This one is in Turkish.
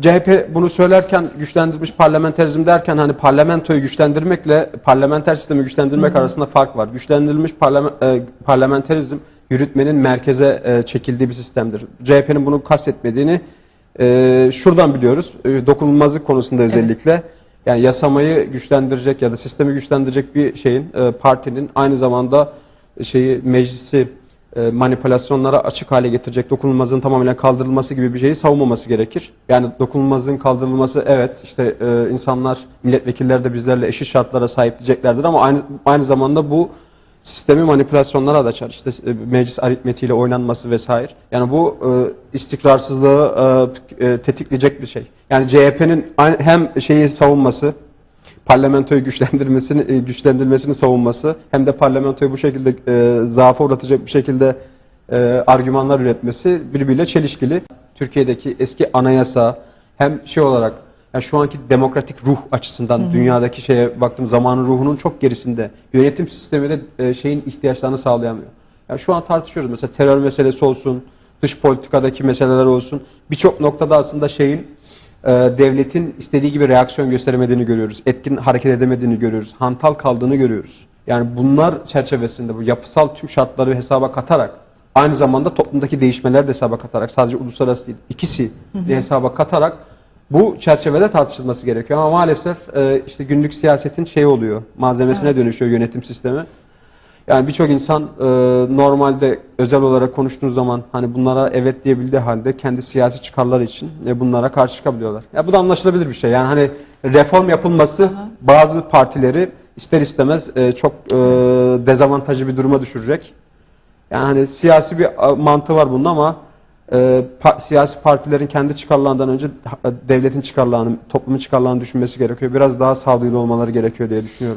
CHP bunu söylerken güçlendirilmiş parlamenterizm derken hani parlamentoyu güçlendirmekle parlamenter sistemi güçlendirmek arasında fark var. Güçlendirilmiş parlamen, e, parlamenterizm yürütmenin merkeze e, çekildiği bir sistemdir. CHP'nin bunu kastetmediğini e, şuradan biliyoruz. E, dokunulmazlık konusunda özellikle yani yasamayı güçlendirecek ya da sistemi güçlendirecek bir şeyin e, partinin aynı zamanda şeyi meclisi manipülasyonlara açık hale getirecek dokunulmazlığın tamamen kaldırılması gibi bir şeyi savunmaması gerekir. Yani dokunulmazlığın kaldırılması evet işte e, insanlar milletvekilleri de bizlerle eşit şartlara sahip diyeceklerdir ama aynı aynı zamanda bu sistemi manipülasyonlara da açar. İşte e, meclis aritmetiğiyle oynanması vesaire. Yani bu e, istikrarsızlığı e, e, tetikleyecek bir şey. Yani CHP'nin hem şeyi savunması, parlamentoyu güçlendirmesini e, güçlendirmesini savunması hem de parlamentoyu bu şekilde e, zaafa uğratacak bir şekilde e, argümanlar üretmesi birbiriyle çelişkili. Türkiye'deki eski anayasa hem şey olarak yani şu anki demokratik ruh açısından dünyadaki şeye baktığım zamanın ruhunun çok gerisinde. Yönetim sistemi de e, şeyin ihtiyaçlarını sağlayamıyor. Yani şu an tartışıyoruz mesela terör meselesi olsun, dış politikadaki meseleler olsun. Birçok noktada aslında şeyin devletin istediği gibi reaksiyon gösteremediğini görüyoruz. Etkin hareket edemediğini görüyoruz. Hantal kaldığını görüyoruz. Yani bunlar çerçevesinde bu yapısal tüm şartları hesaba katarak aynı zamanda toplumdaki değişmeler de hesaba katarak sadece uluslararası değil ikisi de hesaba katarak bu çerçevede tartışılması gerekiyor. Ama maalesef e, işte günlük siyasetin şey oluyor, malzemesine Evet. dönüşüyor yönetim sistemi. Yani birçok insan e, normalde özel olarak konuştuğu zaman hani bunlara evet diyebildiği halde kendi siyasi çıkarları için e, bunlara karşı çıkabiliyorlar. Ya bu da anlaşılabilir bir şey. Yani hani reform yapılması bazı partileri ister istemez e, çok e, dezavantajlı bir duruma düşürecek. Yani hani siyasi bir mantığı var bunun ama e, pa- siyasi partilerin kendi çıkarlarından önce devletin çıkarlarını, toplumun çıkarlarını düşünmesi gerekiyor. Biraz daha sağduyulu olmaları gerekiyor diye düşünüyorum.